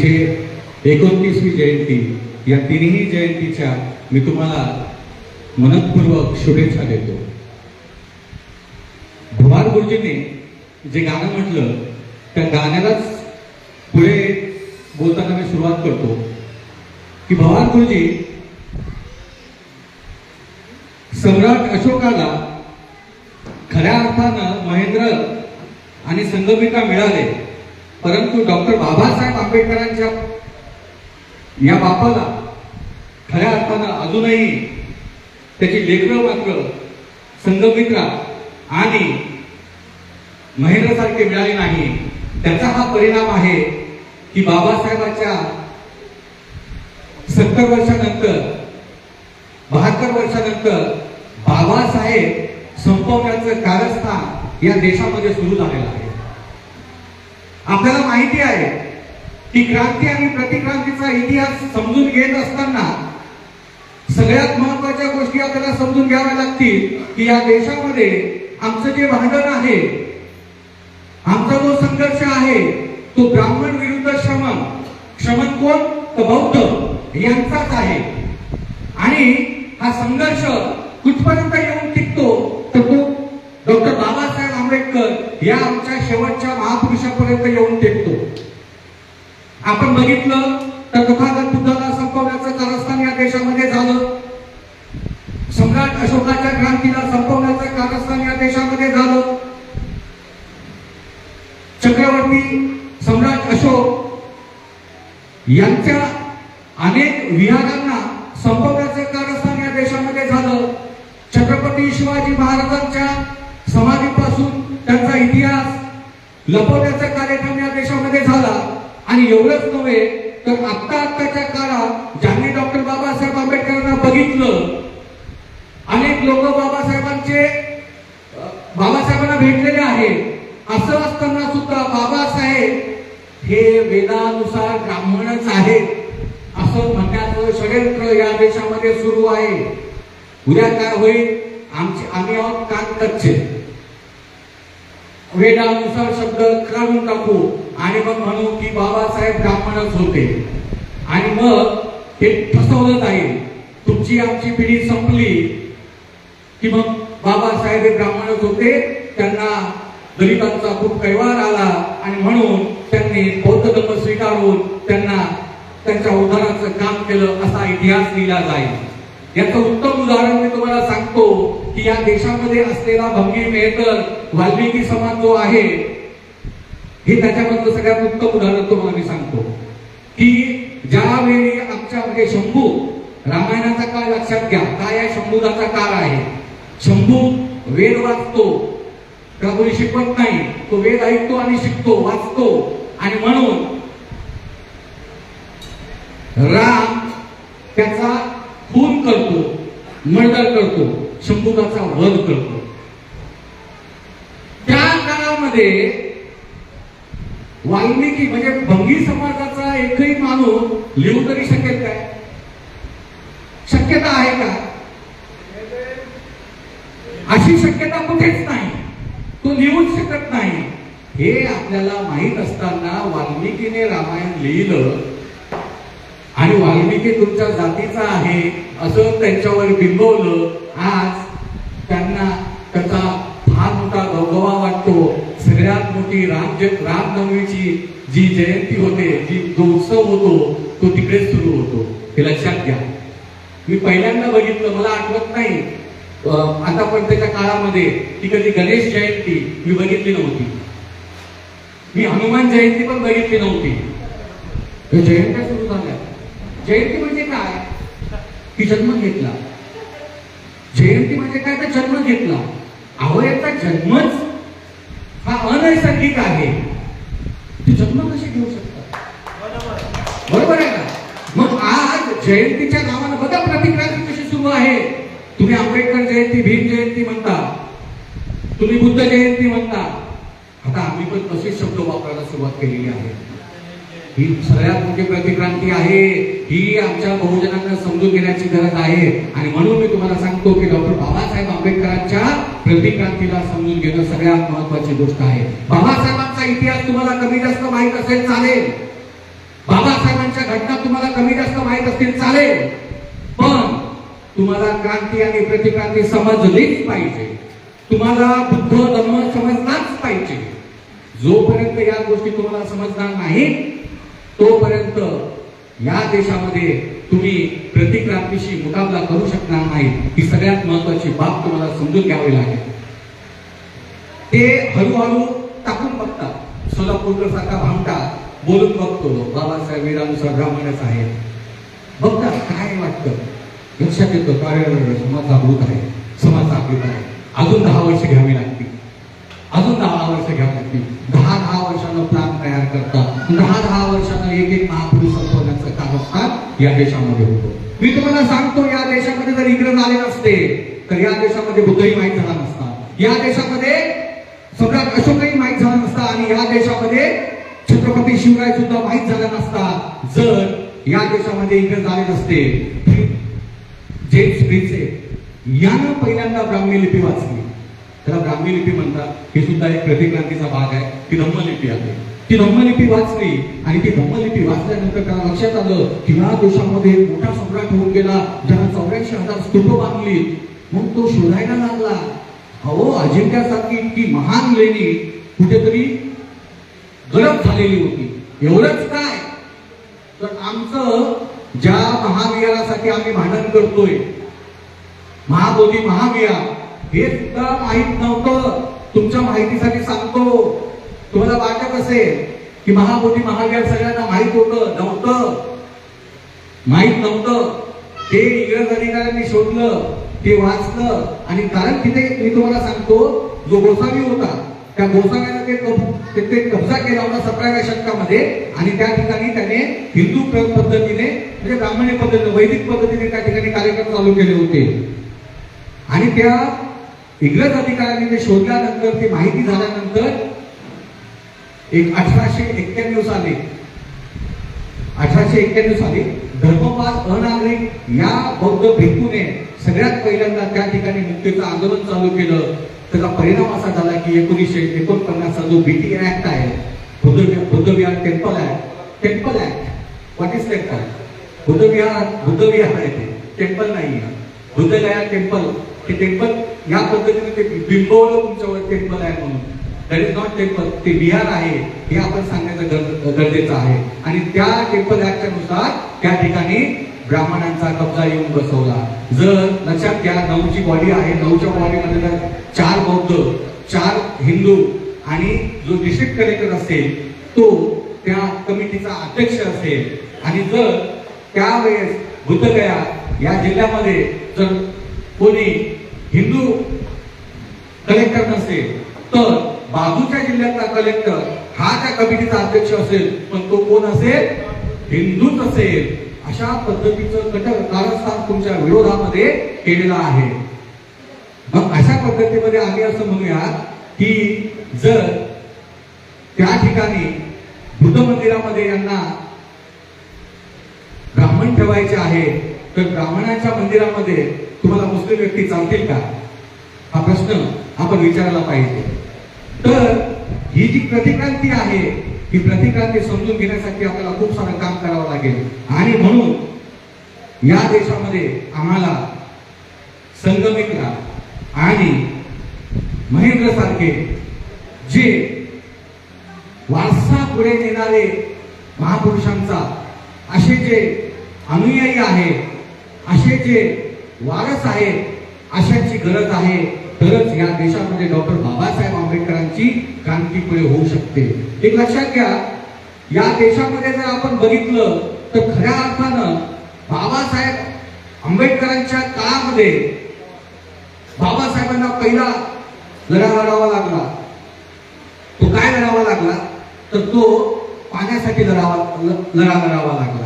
हे एकोणतीसवी जयंती या तिन्ही जयंतीच्या मी तुम्हाला मनपूर्वक शुभेच्छा देतो. भुवार गुरुजींनी जे गाणं म्हटलं त्या गाण्यालाच पुढे बोलताना मी सुरुवात करतो. की भवार गुरुजी सम्राट अशोकाला खऱ्या अर्थानं महेंद्र आणि संगमिका मिळाले. परंतु डॉक्टर बाबासाहेब आंबेडकरांच्या या बापाला खऱ्या अर्थानं अजूनही त्याची लेकरं मात्र संघमित्रा आणि महेंद्रसारखे मिळाले नाही. त्याचा हा परिणाम आहे की बाबासाहेबांच्या सत्तर वर्षानंतर बहात्तर वर्षानंतर बाबासाहेब संपवण्याचं कारस्थान या देशामध्ये सुरू झालेलं आहे. आपल्याला माहिती आहे की क्रांती आणि प्रतिक्रांतीचा इतिहास समजून घेत असताना सगळ्यात महत्त्वाच्या गोष्टी आपल्याला समजून घ्याव्या लागतील की या देशामध्ये आमचं जे भांडण आहे आमचा जो संघर्ष आहे तो ब्राह्मण विरुद्ध श्रमण श्रमण कोण? तर बौद्ध. यांचाच आहे. आणि हा संघर्ष कुठपर्यंत येऊन टिकतो? तर तो डॉक्टर बाबा आंबेडकर या आमच्या शेवटच्या महापुरुषापर्यंत येऊन टेकतो. आपण बघितलं तर तथागत बुद्धाला संपवण्याचं कारस्थान या देशामध्ये झालं. सम्राट अशोकाच्या क्रांतीला संपवण्याचं कारस्थान या देशामध्ये झालं. चक्रवर्ती सम्राट अशोक यांच्या अनेक विहारांना संपवण्याचं कारस्थान या देशामध्ये झालं. छत्रपती शिवाजी महाराजांच्या समाधी त्यांचा इतिहास लपवण्याचा कार्यक्रम या देशामध्ये झाला. आणि एवढंच नव्हे तर आत्ता आत्ताच्या काळात ज्यांनी डॉक्टर बाबासाहेब आंबेडकरांना बघितलं अनेक लोक बाबासाहेबांचे बाबासाहेबांना भेटलेले आहेत. असं असताना सुद्धा बाबासाहेब हे वेदानुसार ब्राह्मणच आहेत असं म्हणण्याचं षडयंत्र या देशामध्ये सुरू आहे. उद्या काय होईल आमचे आम्ही आहोत कान कच्चे. वेदानुसार शब्द काढून टाकू आणि मग म्हणू की बाबासाहेब ब्राह्मणच होते. आणि मग हे फसवलं जाईल तुमची आमची पिढी संपली की मग बाबासाहेब हे ब्राह्मणच होते. त्यांना दलितांचा खूप कैवार आला आणि म्हणून त्यांनी बौद्ध धर्म स्वीकारून त्यांना त्यांच्या उद्धाराचं काम केलं असा इतिहास लिहिला जाईल. याचं उत्तम उदाहरण मी तुम्हाला सांगतो की या देशामध्ये असलेला भंगी मेहतर वाल्मिकी समाज जो आहे हे त्याच्यामधलं सगळ्यात उत्तम उदाहरण तुम्हाला मी सांगतो. की ज्यावेळी आमच्या म्हणजे शंभू रामायणाचा काळ लक्षात घ्या काय आहे शंभूदाचा काळ आहे? शंभू वेद वाचतो. त्याला कोणी शिकवत नाही तो वेद ऐकतो आणि शिकतो वाचतो. आणि म्हणून राम त्याचा खून करतो मर्डर करतो शंभुकाचा वध करतो. त्या काळामध्ये वाल्मिकी म्हणजे भंगी समाजाचा एकही माणूस लिहू तरी शकेल काय? शक्यता आहे का? अशी शक्यता कुठेच नाही. तो लिहूच शकत नाही. हे आपल्याला माहीत असताना वाल्मिकीने रामायण लिहिलं. आणि वाल्मिकी तुमच्या जातीचा आहे असं त्यांच्यावर बिंबवलं आज त्यांना त्याचा फार मोठा गौगवा वाटतो. सगळ्यात मोठी राम रामनवमीची जी जयंती होते जी जो उत्सव होतो तो तिकडेच सुरू होतो. हे लक्षात घ्या. मी पहिल्यांदा बघितलं मला आठवत नाही. आतापर्यंतच्या काळामध्ये ती कधी गणेश जयंती मी बघितली नव्हती. मी हनुमान जयंती पण बघितली नव्हती. जयंत्या सुरू झाल्या. जयंती म्हणजे काय? की जन्म घेतला. जयंती म्हणजे काय? तर जन्म घेतला. अहो याचा जन्मच हा अनैसर्गिक आहे. ते जन्म कसे घेऊ शकतात? बरोबर आहे का? मग आज जयंतीच्या नावानं बघा प्रतिक्रांती कशी सुरू आहे. तुम्ही आंबेडकर जयंती भीम जयंती म्हणता. तुम्ही बुद्ध जयंती म्हणता. आता आम्ही पण तसेच शब्द वापरायला सुरुवात केलेली आहे. ही सगळ्यात मोठी प्रतिक्रांती आहे. ही आमच्या बहुजनांना समजून घेण्याची गरज आहे. आणि म्हणून मी तुम्हाला सांगतो की डॉक्टर बाबासाहेब आंबेडकरांच्या प्रतिक्रांतीला समजून घेणं सगळ्यात महत्वाची गोष्ट आहे. बाबासाहेबांचा इतिहास तुम्हाला कमी जास्त माहीत असेल चालेल. बाबासाहेबांच्या घटना तुम्हाला कमी जास्त माहीत असतील चालेल. पण तुम्हाला क्रांती आणि प्रतिक्रांती समजलीच पाहिजे. तुम्हाला बुद्ध धर्म समजलाच पाहिजे. जोपर्यंत या गोष्टी तुम्हाला समजणार नाही तोपर्यंत या देशामध्ये तुम्ही प्रतिक्रांतीशी मुकाबला करू शकणार नाही ही सगळ्यात महत्वाची बाब तुम्हाला समजून घ्यावी लागेल. ते हळूहळू टाकून बघतात. सोलापूरकर सारखा भामटा बोलून बघतो. बाबासाहेब वीरानुसार ब्राह्मणच आहे बघतात काय वाटतं. लक्षात येतो काय समाज जागृत आहे. समाज जागृत आहे. अजून दहा वर्ष घ्यावी लागेल. अजून दहा वर्ष घ्या लागतील दहा दहा वर्षानं प्लान तयार करतात. दहा दहा वर्षानं एक एक महापुरुष संपवण्याचं असतात या देशामध्ये होतो. मी तुम्हाला सांगतो या देशामध्ये जर इंग्रज आले नसते तर या देशामध्ये बुद्धही माहीत झाला नसता. या देशामध्ये सम्राट अशोकही माहीत झाला नसता आणि या देशामध्ये छत्रपती शिवराय सुद्धा माहीत झाला नसता. जर या देशामध्ये इंग्रज आले नसते जेम्स प्रिन्से यानं पहिल्यांदा ब्राह्मी लिपी वाचली. त्याला ब्राह्मी लिपी म्हणतात. हे सुद्धा एक प्रतिक्रांतीचा भाग आहे. ती धम्मलिपी आहे. ती धम्मलिपी वाचली आणि ती धम्मलिपी वाचल्यानंतर त्याला लक्षात आलं की या देशामध्ये एक मोठा सम्राट होऊन गेला. ज्याला चौऱ्याऐंशी हजार स्तूप बांधली. मग तो शोधायला लागला. अहो अजिंक्यासारखी इतकी महान लेणी कुठेतरी गरज झालेली होती. एवढंच काय? तर आमचं ज्या महाविहारासाठी आम्ही भांडण करतोय महाबोधी महाविहार हे सुद्धा माहीत नव्हतं. तुमच्या माहितीसाठी सांगतो. तुम्हाला वाटत असेल की महाबोधी महाविहार सगळ्यांना माहीत होतं नव्हतं. माहीत नव्हतं. ते इंग्रज अधिकाऱ्यांनी शोधलं ते वाचलं. आणि कारण तिथे मी तुम्हाला सांगतो जो गोसावी होता त्या गोसाव्यानं ते ते- कब्जा केला होता सतराव्या शतकामध्ये. आणि त्या ठिकाणी त्याने हिंदू प्र- पद्धतीने म्हणजे ब्राह्मणी पद्धतीने वैदिक पद्धतीने त्या ठिकाणी कार्यक्रम चालू केले होते. आणि त्या इंग्रज अधिकाऱ्यांनी ते शोधल्यानंतर ती माहिती झाल्यानंतर एक अठराशे एक्क्याण्णव साली अठराशे एक्क्याण्णव साली धर्मपाल अनागरिक या बौद्ध भिक्खूने सगळ्यात पहिल्यांदा त्या ठिकाणी मुक्तीचं आंदोलन चालू केलं. त्याचा परिणाम असा झाला की एकोणीसशे एकोणपन्नासचा जो बीटी ऍक्ट आहे बुद्ध बुद्धविहार temple act temple act what is temple बुद्धविहार बुद्धविहार आहे ते टेम्पल नाही आहे बुद्धगया टेम्पल की टेम्पल या पद्धतीने ते बिंबवलं तुमच्यावर टेम्पल आहे म्हणून. दॅट इज नॉट टेम्पल ते बिहार आहे हे आपण सांगण्याचं गर- गरजेचं आहे. आणि त्या टेम्पल ऍक्टच्या नुसार त्या ठिकाणी ब्राह्मणांचा कब्जा येऊन बसवला. जर लक्षात घ्या नऊची बॉडी आहे. नऊच्या बॉडीमध्ये जर चार बौद्ध चार हिंदू आणि जो डिस्ट्रिक्ट कलेक्टर असेल तो त्या कमिटीचा अध्यक्ष असेल. आणि जर त्यावेळेस बुद्धगया या जिल्ह्यामध्ये जर कोणी हिंदू कलेक्टर नसेल तर बाजूच्या जिल्ह्यातला कलेक्टर हा त्या कमिटीचा अध्यक्ष असेल पण तो कोण असेल? हिंदूच असेल. अशा पद्धतीचं कठोर कारस्थान तुमच्या विरोधामध्ये केलेलं आहे. मग अशा पद्धतीमध्ये आम्ही असं म्हणूया की जर त्या ठिकाणी बुद्ध मंदिरामध्ये यांना ब्राह्मण ठेवायचे आहे तर ब्राह्मणाच्या मंदिरामध्ये तुम्हाला मुस्लिम व्यक्ती चालतील का? हा प्रश्न आपण विचारायला पाहिजे. तर ही जी प्रतिक्रांती आहे ही प्रतिक्रांती समजून घेण्यासाठी आपल्याला खूप सारं काम करावं लागेल. आणि म्हणून या देशामध्ये आम्हाला संगमित्रा आणि महेंद्र सारखे जे वारसा पुढे नेणारे महापुरुषांचा असे जे अनुयायी आहेत असे जे वारस आहेत अशांची गरज आहे. तरच या देशामध्ये डॉक्टर बाबासाहेब आंबेडकरांची क्रांती पुढे होऊ शकते. एक लक्षात घ्या या देशामध्ये जर आपण बघितलं तर खऱ्या अर्थानं बाबासाहेब आंबेडकरांच्या काळामध्ये बाबासाहेबांना पहिला लढा लढावा लागला. तो काय लढावा लागला? तर तो पाण्यासाठी लढावा लढा लढावा लागला.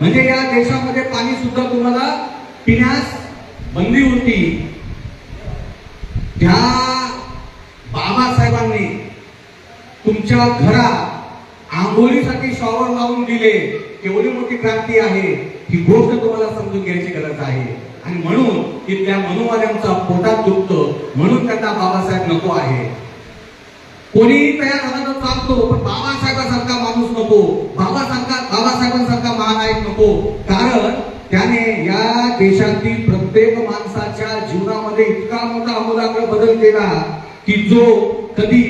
म्हणजे या देशामध्ये पाणी सुद्धा तुम्हाला पिण्यास बंदी होती. त्या बाबासाहेबांनी तुमच्या घरा आंघोळीसाठी शॉवर लावून दिले. एवढी मोठी क्रांती आहे. ही गोष्ट तुम्हाला समजून घ्यायची गरज आहे. आणि म्हणून की त्या मनुवाल्यांचा पोटात दुखतं. म्हणून त्यांना बाबासाहेब नको आहे. कोणीही तयार झाला तर चालतो पण बाबासाहेबांसारखा माणूस नको. बाबासारखा बाबासाहेबांसारखा महानायक नको. कारण त्याने या देशातील प्रत्येक माणसाच्या जीवनामध्ये इतका मोठा आमूलाग्र बदल केला की जो कधी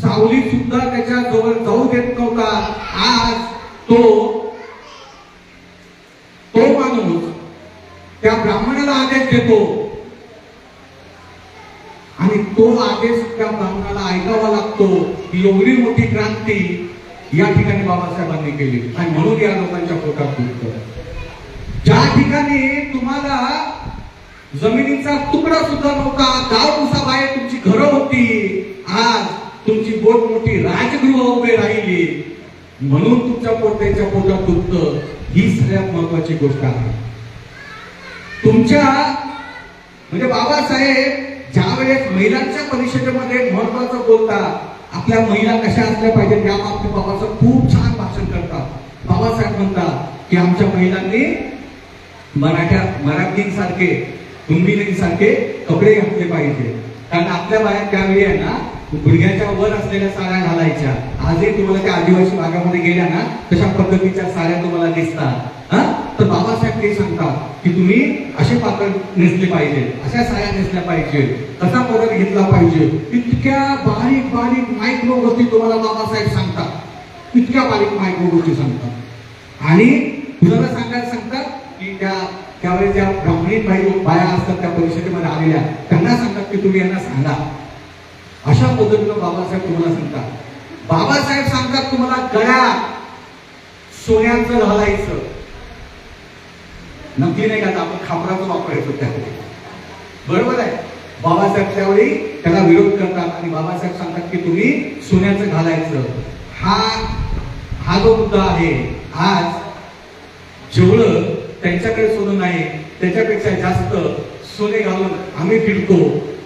सावली सुद्धा त्याच्याजवळ जाऊ देत नव्हता. आज तो तो माणूस त्या ब्राह्मणाला आदेश देतो. तो आदेश त्या ब्राह्मणाला ऐकावा लागतो. ही एवढी मोठी क्रांती या ठिकाणी बाबासाहेबांनी केली. आणि म्हणून या लोकांच्या पोटात दुखतं. ज्या ठिकाणी तुम्हाला जमिनीचा तुकडा सुद्धा नव्हता गाव बाहेर तुमची घरं होती आज तुमची बोट मोठी राजगृह उभे राहिली. म्हणून तुमच्या पोट्याच्या पोटात दुखत. ही सगळ्यात महत्वाची गोष्ट आहे. तुमच्या म्हणजे बाबासाहेब ज्या वेळेस महिलांच्या परिषदेमध्ये महत्वाचं बोलतात आपल्या महिला कशा असल्या पाहिजेत या बाबतीत बाबासाहेब खूप छान भाषण करतात. बाबासाहेब म्हणतात की आमच्या महिलांनी मराठ्या मराठींसारखे कुंभिलींसारखे कपडे घातले पाहिजे. कारण आपल्या बाहेर त्यावेळी आहे ना गुडघ्याच्या वर असलेल्या साड्या घालायच्या. आजही तुम्हाला त्या आदिवासी भागामध्ये गेल्या ना तशा पद्धतीच्या साड्या तुम्हाला दिसतात. हा? तर बाबासाहेब ते सांगतात की तुम्ही असे पातळ नेसले पाहिजे अशा साया नेसल्या पाहिजे कसा पदर घेतला पाहिजे. इतक्या बारीक बारीक मायक्रो गोष्टी तुम्हाला बाबासाहेब सांगतात. इतक्या बारीक मायक्रो गोष्टी सांगतात. आणि तुला सांगायला सांगतात की त्या त्यावेळेस ज्या ब्राह्मणी बाई बाया असतात त्या परिषदेमध्ये आलेल्या त्यांना सांगतात की तुम्ही यांना सांगा. अशा पद्धतीनं बाबासाहेब तुम्हाला सांगतात. बाबासाहेब सांगतात तुम्हाला गळ्यात सोन्याचं घालायचं. नक्की नाही का आपण खापराचा वापरायचो त्यावेळी बरोबर आहे. बाबासाहेब त्यावेळी त्याला विरोध करतात आणि बाबासाहेब सांगतात की तुम्ही सोन्याचं घालायचं. हा हा जो मुद्दा आहे आज जेवढं त्यांच्याकडे सोनं नाही त्याच्यापेक्षा जास्त सोने घालून आम्ही फिरतो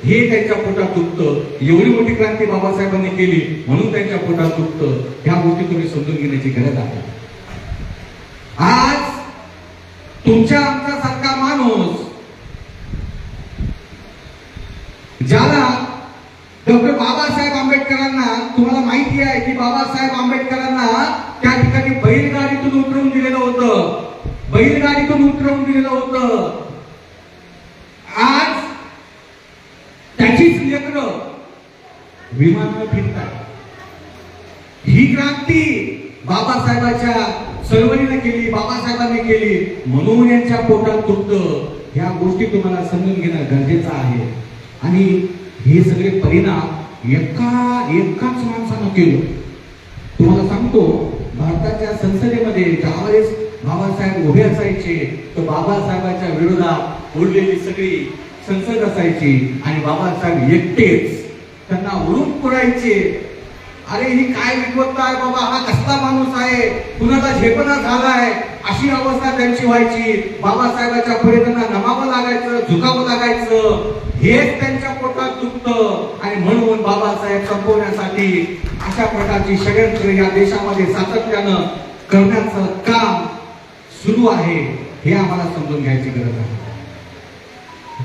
हे त्यांच्या पोटात दुखतं. एवढी मोठी क्रांती बाबासाहेबांनी केली म्हणून त्यांच्या पोटात दुखतं. ह्या गोष्टी तुम्ही समजून घेण्याची गरज आहे. आज तुमच्या आमचा सारखा माणूस ज्याला डॉक्टर बाबासाहेब आंबेडकरांना तुम्हाला माहिती आहे की बाबासाहेब आंबेडकरांना त्या ठिकाणी बैलगाडीतून उतरवून दिलेलं होतं. बैलगाडीतून उतरवून दिलेलं होतं. आज त्याचीच लेकर विमान फिरतात ही क्रांती बाबासाहेबाच्या चळवळीने केली बाबासाहेबांनी केली म्हणून यांच्या पोटात दुखतं. ह्या गोष्टी तुम्हाला समजून घेणं गरजेचं आहे. आणि हे सगळे परिणाम एका एकाच माणसानं केलं. तुम्हाला सांगतो भारताच्या संसदेमध्ये ज्यावेळेस बाबासाहेब उभे असायचे तर बाबासाहेबांच्या विरोधात उडलेली सगळी संसद असायची आणि बाबासाहेब एकटेच. त्यांना उरून पुरायचे अरे ही काय विद्वत्ता आहे बाबा? हा कसला माणूस आहे? कुणाचा झेपणा झालाय? अशी अवस्था त्यांची व्हायची. बाबासाहेबाच्या पुढे त्यांना नमावं लागायचं झुकावं लागायचं. हेच त्यांच्या पोटात दुखतं. आणि म्हणून बाबासाहेब संपवण्यासाठी अशा प्रकारची षडयंत्र या देशामध्ये सातत्यानं करण्याचं काम सुरू आहे हे आम्हाला समजून घ्यायची गरज आहे.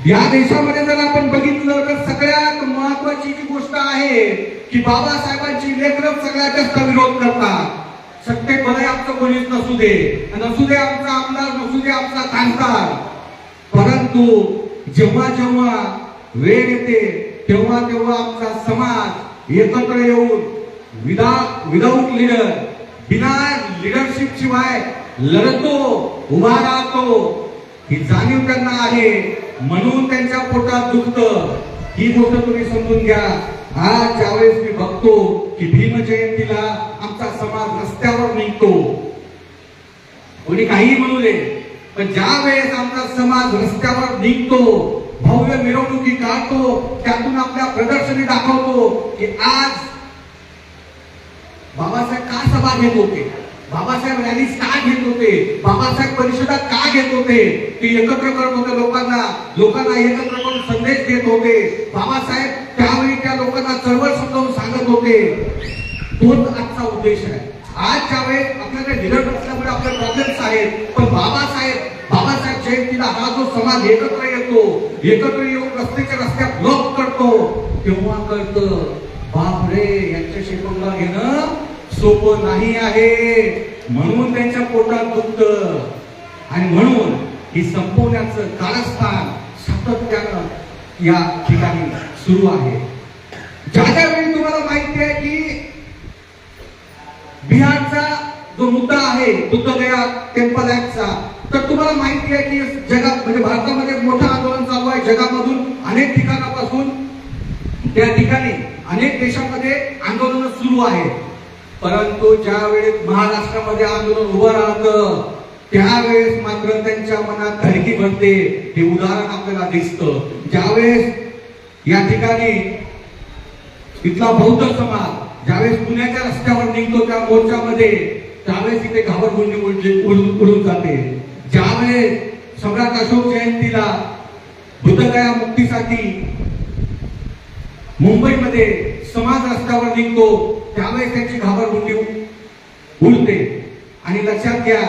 या देशामध्ये जर आपण बघितलं तर सगळ्यात महत्वाची जी गोष्ट आहे की बाबासाहेबांची लेकरं सगळ्यात जास्त विरोध करतात. सत्य भले आमचं कोणीच नसू दे नसू दे आमचा आमदार नसू दे आमचा खासदार. परंतु जेव्हा जेव्हा वेळ येते तेव्हा तेव्हा आमचा समाज एकत्र येऊन विदा विदाऊट लिडर बिना लिडरशिप शिवाय लढतो उभा राहतो. ही जाणीव त्यांना आहे. म्हणून त्यांच्या पोटात दुखत. ही गोष्ट तुम्ही समजून घ्या. आज ज्यावेळेस मी बघतो की भीम जयंतीला आमचा समाज रस्त्यावर निघतो. कोणी काही म्हणू दे पण ज्या वेळेस आमचा समाज रस्त्यावर निघतो भव्य मिरवणुकी काढतो त्यातून आपल्या प्रदर्शनी दाखवतो की आज बाबासाहेब का सभा घेत होते? बाबासाहेब रॅलीज का घेत होते? बाबासाहेब परिषदात का घेत होते? ते एकत्र करत होते लोकांना. लोकांना एकत्र करून संदेश देत होते. बाबासाहेब त्यावेळी त्या लोकांना चळवळ समजावून सांगत होते. तोच आजचा उद्देश आहे. आज ज्यावेळेस आपल्याकडे लिडर नसल्यामुळे आपले प्रॉब्लेम्स आहेत पण बाबासाहेब बाबासाहेब जयंतीला हा जो समाज एकत्र येतो एकत्र येऊन रस्त्याच्या रस्त्यात ब्लॉक करतो तेव्हा कळतं बापरे यांच्याशी पंगा घेणं सोपं नाही आहे. म्हणून त्यांच्या पोटात दुखत. आणि म्हणून ही संपवण्याचं कारस्थान सातत्यानं या ठिकाणी सुरू आहे. ज्या ज्या वेळी तुम्हाला माहिती आहे की बिहारचा जो मुद्दा आहे बुद्धगया टेम्पल ऍक्टचा तर तुम्हाला माहिती आहे की जगात म्हणजे भारतामध्ये मोठं आंदोलन चालू आहे. जगामधून अनेक ठिकाणापासून त्या ठिकाणी अनेक देशांमध्ये आंदोलन सुरू आहे परंतु ज्या वेळेस महाराष्ट्रामध्ये आंदोलन उभं राहतं त्यावेळेस मात्र त्यांच्या मनात धडकी भरते हे उदाहरण आपल्याला दिसतं. ज्यावेळेस या ठिकाणी इथला बौद्ध समाज ज्यावेळेस पुण्याच्या रस्त्यावर निघतो त्या मोर्चामध्ये त्यावेळेस इथे घाबरगुंडी उडून जाते. ज्यावेळेस सम्राट अशोक जयंतीला बुद्धगया मुक्तीसाठी मुंबईमध्ये समाज रस्त्यावर निघतो त्यावेळेस त्यांची घाबरगुंडी उडते आणि लक्षात घ्या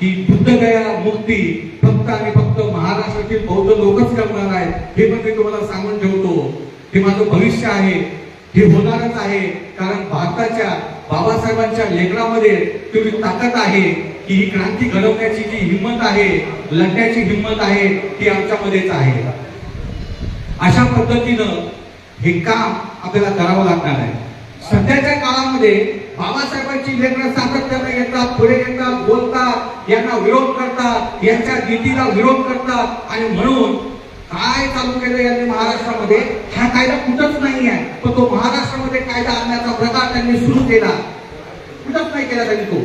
की बुद्धगया मुक्ती फक्त आणि फक्त महाराष्ट्रातील बौद्ध लोकच करणार आहेत. हे पण मी तुम्हाला सांगून ठेवतो. हे माझं भविष्य आहे. हे होणारच आहे. कारण भारताच्या बाबासाहेबांच्या लेखनामध्ये तुम्ही ताकद आहे की ही क्रांती घडवण्याची जी हिंमत आहे लढण्याची हिंमत आहे ती आमच्यामध्येच आहे. अशा पद्धतीनं हे काम आपल्याला करावं लागणार आहे. सध्याच्या काळामध्ये बाबासाहेबांची लेखनं सातत्यानं येतात पुढे येतात बोलतात यांना विरोध करतात यांच्या नीतीला विरोध करतात. आणि म्हणून काय चालू केलं यांनी महाराष्ट्रामध्ये? हा कायदा कुठंच नाही आहे पण तो महाराष्ट्रामध्ये कायदा आणण्याचा प्रकार त्यांनी सुरू केला. कुठंच नाही केला त्यांनी तो.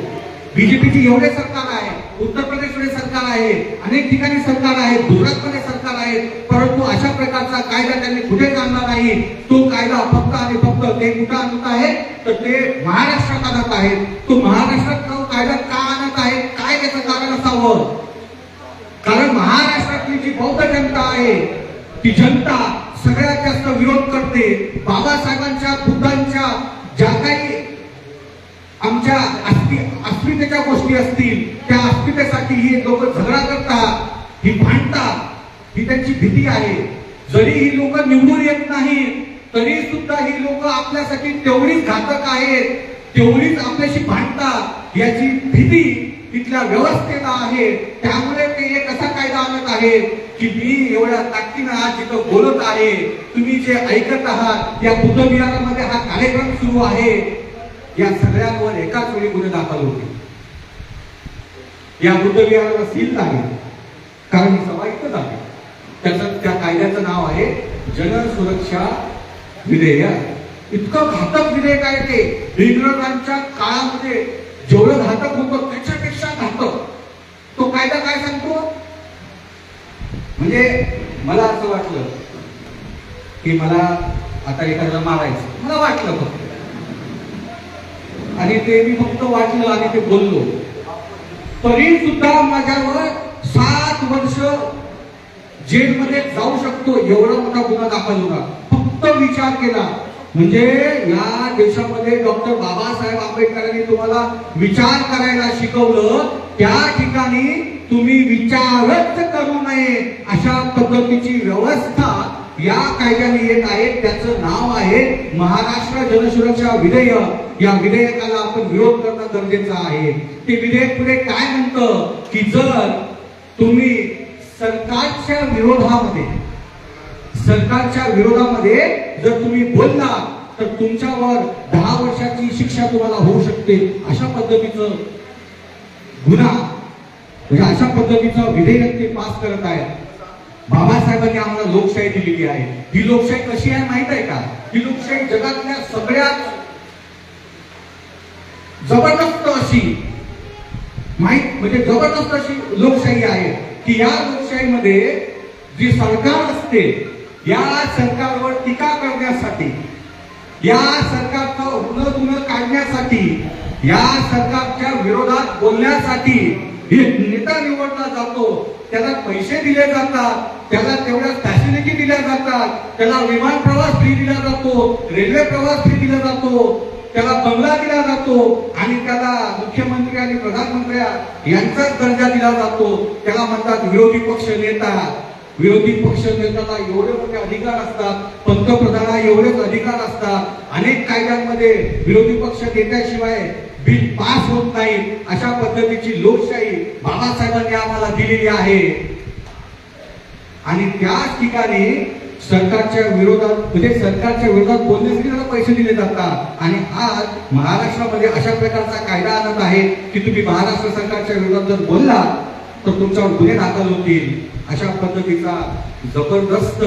बीजेपीची एवढे सरकार आहे उत्तर प्रदेशमध्ये सरकार आहे अनेक ठिकाणी सरकार आहे गुजरातमध्ये सरकार आहे परंतु अशा प्रकारचा कायदा त्यांनी कुठेच आणला नाही? तो कायदा फक्त आणि फक्त ते कुठं आणत आहे? तर ते महाराष्ट्रात आणत आहे तो महाराष्ट्रात कायदा का आणत आहे? काय त्याचं कारण असावं? कारण महाराष्ट्रातली जी बौद्ध जनता आहे ती जनता सगळ्यात जास्त विरोध करते. बाबासाहेबांच्या बुद्धांच्या ज्या काही आमच्या अस्ति अस्मितेच्या गोष्टी असतील त्या अस्मितेसाठी ही लोक झगडा करतात ही भांडतात ही त्यांची भीती आहे. जरी ही लोक निवडून येत नाही तरी सुद्धा ही लोक आपल्यासाठी तेवढीच घातक आहेत तेवढीच आपल्याशी भांडतात. याची भीती तिथल्या व्यवस्थेला आहे. त्यामुळे ते एक असा कायदा आणत आहे की मी एवढ्या ताकदीनं आज जिथं बोलत आहे. तुम्ही जे ऐकत आहात या बुद्ध विहारामध्ये हा कार्यक्रम सुरू आहे. या सगळ्यांवर एकाच वेळी गुन्हे दाखल होते या बुद्धविहाराला सील लागेल. कारण ही सभा इथंच आहे त्याचं त्या कायद्याचं नाव आहे जन सुरक्षा विधेयक. इतकं घातक विधेयक आहे ते. इंग्रजांच्या काळामध्ये जेवढं घातक होतं त्याच्यापेक्षा घातक. तो कायदा काय सांगतो? म्हणजे मला असं वाटलं की मला आता एखाद्याला मारायचं. मला वाटलं फक्त. आणि ते मी फक्त वाचलं आणि ते बोललो. तरी सुद्धा माझ्यावर सात वर्ष जेलमध्ये जाऊ शकतो एवढा मोठा गुन्हा दाखल होता. फक्त विचार केला. म्हणजे या देशामध्ये डॉक्टर बाबासाहेब आंबेडकरांनी तुम्हाला विचार करायला शिकवलं त्या ठिकाणी तुम्ही विचारच करू नये अशा पद्धतीची व्यवस्था या कायद्याने येत आहेत त्याचं नाव आहे महाराष्ट्र जनसुरक्षा विधेयक. या विधेयकाला आपण विरोध करणं गरजेचं आहे. ते विधेयक पुढे काय म्हणतं? की जर तुम्ही सरकारच्या विरोधामध्ये सरकारच्या विरोधामध्ये जर तुम्ही बोलला तर तुमच्यावर दहा वर्षाची शिक्षा तुम्हाला होऊ शकते. अशा पद्धतीचं गुन्हा म्हणजे अशा पद्धतीचं विधेयक ते पास करत आहेत. बाबासाहेबांनी आम्हाला लोकशाही दिलेली आहे. ही लोकशाही कशी आहे माहीत आहे का? ही लोकशाही जगातल्या सगळ्यात जबरदस्त अशी माहीत म्हणजे जबरदस्त अशी लोकशाही आहे की या लोकशाहीमध्ये जी सरकार असते या सरकारवर टीका करण्यासाठी या सरकारचं उन्नत काढण्यासाठी या सरकारच्या विरोधात बोलण्यासाठी एक नेता निवडला जातो त्याला पैसे दिले जातात. त्याला तेवढ्या फॅसिलिटी दिल्या जातात. त्याला विमान प्रवास फ्री दिला जातो रेल्वे प्रवास फ्री दिला जातो त्याला बंगला दिला जातो आणि त्याला मुख्यमंत्री आणि प्रधानमंत्री यांचाच दर्जा दिला जातो. त्याला म्हणतात विरोधी पक्ष नेता. विरोधी पक्ष नेत्याला एवढे मोठे अधिकार असतात पंतप्रधाना एवढेच अधिकार असतात. अनेक कायद्यांमध्ये विरोधी पक्ष नेत्याशिवाय बिल पास होत नाही अशा पद्धतीची लोकशाही बाबासाहेबांनी आम्हाला दिलेली आहे. आणि त्याच ठिकाणी सरकारच्या विरोधात म्हणजे सरकारच्या विरोधात बोलण्यासाठी त्याला पैसे दिले जातात. आणि आज महाराष्ट्रामध्ये अशा प्रकारचा कायदा आणत आहे की तुम्ही महाराष्ट्र सरकारच्या विरोधात जर बोलला तर तुमच्यावर गुन्हे दाखल होतील. अशा पद्धतीचा जबरदस्त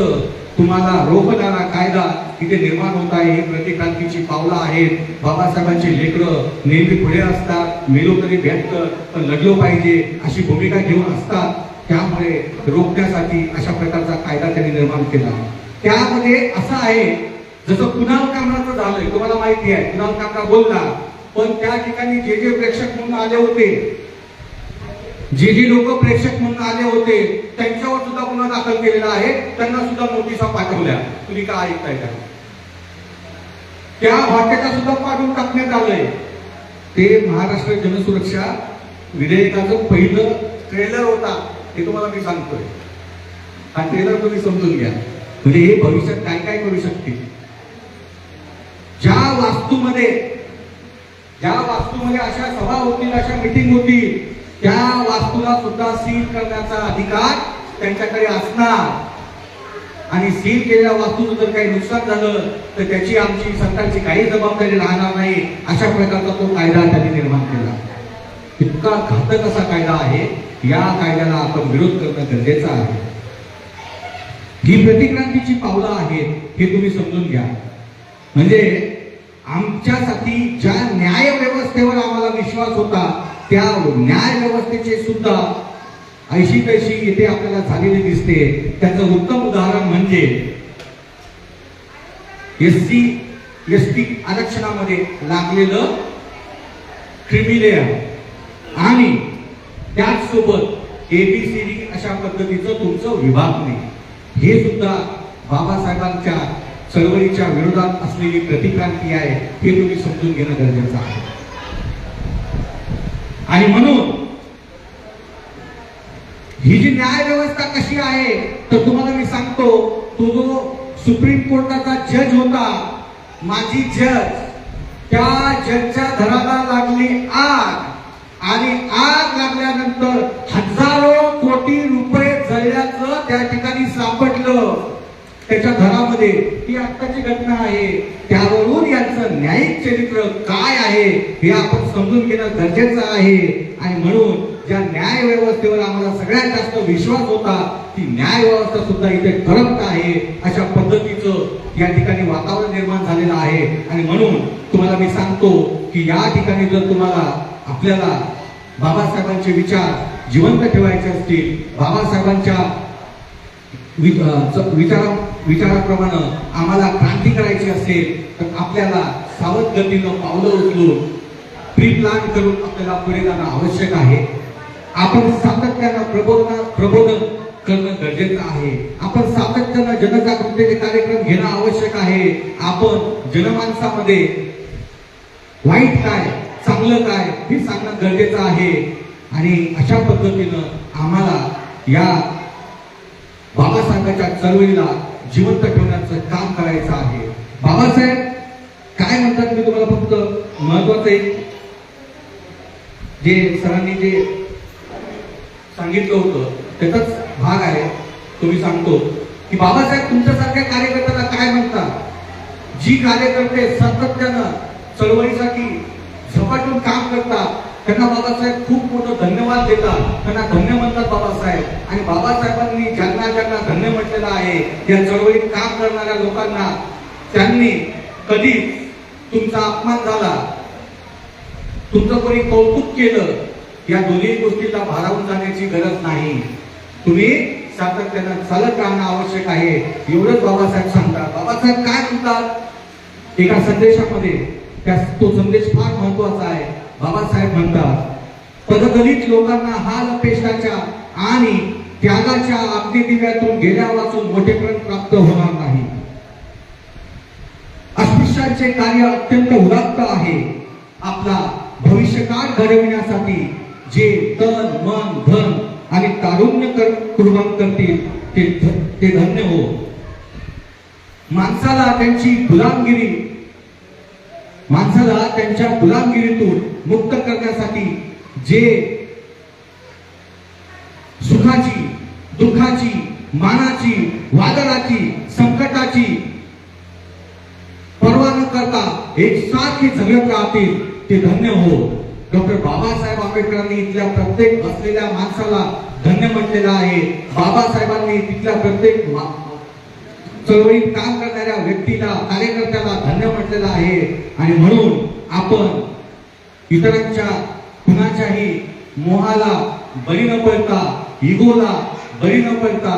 तुम्हाला रोखणारा कायदा इथे निर्माण होत आहे. हे प्रतिक्रांतीची पावलं आहेत. बाबासाहेबांचे लेकरं नेहमी पुढे असतात. मेलो तरी भेटतं पण लढलो पाहिजे अशी भूमिका घेऊन असतात. त्यामुळे रोखण्यासाठी अशा प्रकारचा कायदा त्यांनी निर्माण केला. त्यामध्ये असं आहे जसं कुणाल कामराचं झालंय तुम्हाला माहिती आहे कुणाल कामरा बोलला पण त्या ठिकाणी जे जे प्रेक्षक म्हणून आले होते जे जे लोक प्रेक्षक म्हणून आले होते त्यांच्यावर सुद्धा गुन्हा दाखल केलेला आहे त्यांना सुद्धा नोटिसा पाठवल्या. तुम्ही काय ऐकताय का त्या वाट्याचा सुद्धा पाठवून टाकण्यात आलंय. ते महाराष्ट्र जनसुरक्षा विधेयकाचं पहिलं ट्रेलर होता. हे तुम्हाला मी सांगतोय. हा ट्रेलर तुम्ही समजून घ्या. म्हणजे हे भविष्यात काय काय करू शकतील? ज्या वास्तूमध्ये ज्या वास्तूमध्ये अशा सभा होतील अशा मिटिंग होतील त्या वास्तूला सुद्धा सील करण्याचा अधिकार त्यांच्याकडे असणार. आणि सील केलेल्या वास्तूचं जर काही नुकसान झालं तर त्याची आमची सरकारची काही जबाबदारी राहणार नाही. अशा प्रकारचा तो कायदा त्यांनी निर्माण केला. इतका घातक असा कायदा आहे. या कायद्याला आपण विरोध करणं गरजेचं आहे. ही प्रतिक्रांतीची पावलं आहेत हे तुम्ही समजून घ्या. म्हणजे आमच्यासाठी ज्या न्याय व्यवस्थेवर आम्हाला विश्वास होता त्या न्याय व्यवस्थेचे सुद्धा ऐशी कैशी येथे आपल्याला झालेली दिसते. त्याचं उत्तम उदाहरण म्हणजे एस सी एस टी आरक्षणामध्ये लागलेलं क्रिमिलेअर आणि त्याचसोबत एबीसीडी अशा पद्धतीचं तुमचं विभागणे हे सुद्धा बाबासाहेबांच्या चळवळीच्या विरोधात असलेली प्रतिक्रांती आहे हे तुम्ही समजून घेणं गरजेचं आहे. आणि म्हणून ही जी न्याय व्यवस्था कशी आहे तर तुम्हाला मी सांगतो तो जो सुप्रीम कोर्टाचा जज होता माजी जज त्या जजच्या धराला लागली आग. आणि आग लागल्यानंतर हजारो कोटी रुपये जळल्याचं त्या ठिकाणी सापडलं. त्याच्या घरामध्ये ही आत्ताची घटना आहे. त्यावरून यांचं न्यायिक चरित्र काय आहे हे आपण समजून घेणं गरजेचं आहे. आणि म्हणून ज्या न्याय व्यवस्थेवर आम्हाला सगळ्यात जास्त विश्वास होता ती न्याय व्यवस्था सुद्धा इथे करप्त आहे. अशा पद्धतीचं या ठिकाणी वातावरण निर्माण झालेलं आहे. आणि म्हणून तुम्हाला मी सांगतो की या ठिकाणी जर तुम्हाला आपल्याला बाबासाहेबांचे विचार जिवंत ठेवायचे असतील बाबासाहेबांच्या वि- विचारा विचाराप्रमाणे आम्हाला क्रांती करायची असेल तर आपल्याला सावध गतीनं पावलं उचलून प्री प्लॅन करून आपल्याला पुढे जाणं आवश्यक आहे. आपण सातत्यानं प्रबोधन प्रबोधन करणं गरजेचं आहे. आपण सातत्यानं जनजागृतीचे कार्यक्रम घेणं आवश्यक आहे. आपण जनमानसामध्ये वाईट काय चांगलं काय हे सांगणं गरजेचं आहे. आणि अशा पद्धतीनं आम्हाला या बाबासाहेबांच्या चळवळीला जिवंत ठेवण्याचं काम करायचं आहे. बाबासाहेब काय म्हणतात मी तुम्हाला फक्त महत्वाचं एक जे सरांनी जे सांगितलं होतं त्याचाच भाग आहे. तुम्ही सांगतो की बाबासाहेब तुमच्यासारख्या कार्यकर्त्याला काय म्हणतात? जी कार्यकर्ते सातत्यानं चळवळीसाठी झपाटून काम करतात. त्यांना बाबासाहेब खूप मोठं धन्यवाद देतात. त्यांना धन्य म्हणतात बाबासाहेब. आणि बाबासाहेबांनी ज्यांना ज्यांना धन्य म्हटलेलं आहे या चळवळीत काम करणाऱ्या लोकांना त्यांनी कधी तुमचा अपमान झाला तुमचं कोणी कौतुक केलं या दोन्ही गोष्टीला भारावून जाण्याची गरज नाही. तुम्ही सातत्यानं चालत राहणं आवश्यक आहे. एवढंच बाबासाहेब सांगतात. बाबासाहेब काय म्हणतात? एका संदेशामध्ये त्या तो संदेश फार महत्त्वाचा आहे. बाबासाहेब म्हणतात पददलित लोकांना हाल अपेष्टाच्या आणि त्यागाच्या अग्नी दिव्यातून गेल्या वाचून मोठेपण प्राप्त होणार नाही. अस्पृश्यांचे कार्य अत्यंत उदात्त आहे. आपला भविष्यकाळ घडविण्यासाठी जे तन मन धन आणि तारुण्य कर कुर्बान करतील ते ते धन्य हो. माणसाला त्यांची गुलामगिरी माणसाला त्यांच्या गुलामगिरीतून मुक्त करण्यासाठी जे सुखाची दुःखाची मानाची वादळाची संकटाची पर्वा न करता एक सारखी जगत राहतील ते धन्य हो. डॉक्टर बाबासाहेब आंबेडकरांनी इथल्या प्रत्येक बसलेल्या माणसाला धन्य म्हटलेलं आहे. बाबासाहेबांनी तिथल्या प्रत्येक चळवळीत काम करणाऱ्या व्यक्तीला कार्यकर्त्याला धन्य म्हटलेलं आहे. आणि म्हणून आपण इतरांच्या कुणाच्याही मोहाला बळी न पडता इगोला बळी न पडता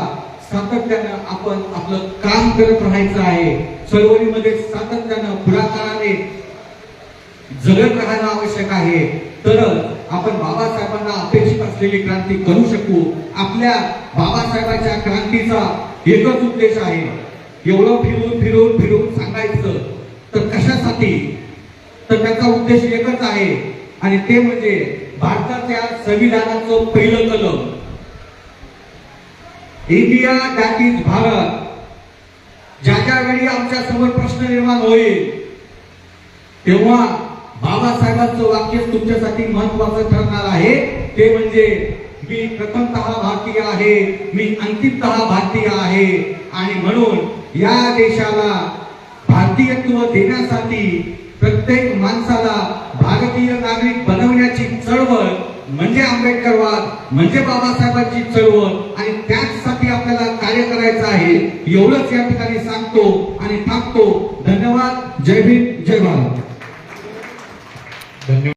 सातत्यानं आपण आपलं काम करत राहायचं आहे. चळवळीमध्ये सातत्यानं पुढाकाराने जगत राहणं आवश्यक आहे. तर आपण बाबासाहेबांना अपेक्षित असलेली क्रांती करू शकू. आपल्या बाबासाहेबांच्या क्रांतीचा एकच उद्देश आहे. एवढं फिरून फिरून फिरून सांगायचं तर कशासाठी? तर त्याचा उद्देश एकच आहे. आणि ते म्हणजे भारताच्या संविधानाचं पहिलं कलम. India that is Bharat. ज्या ज्या वेळी आमच्यासमोर प्रश्न निर्माण होईल तेव्हा बाबासाहेबांचं वाक्य तुमच्यासाठी महत्वाचं ठरणार आहे. ते म्हणजे मी प्रथमतः भारतीय आहे मी अंतिमतः भारतीय आहे. आणि म्हणून या देशाला भारतीयत्व देण्यासाठी प्रत्येक माणसाला भारतीय नागरिक बनवण्याची चळवळ म्हणजे आंबेडकरवाद म्हणजे बाबासाहेबांची चळवळ आणि त्याचसाठी आपल्याला कार्य करायचं आहे एवढंच या ठिकाणी सांगतो आणि थांबतो. धन्यवाद. जय भीम जय भारत. धन्यवाद.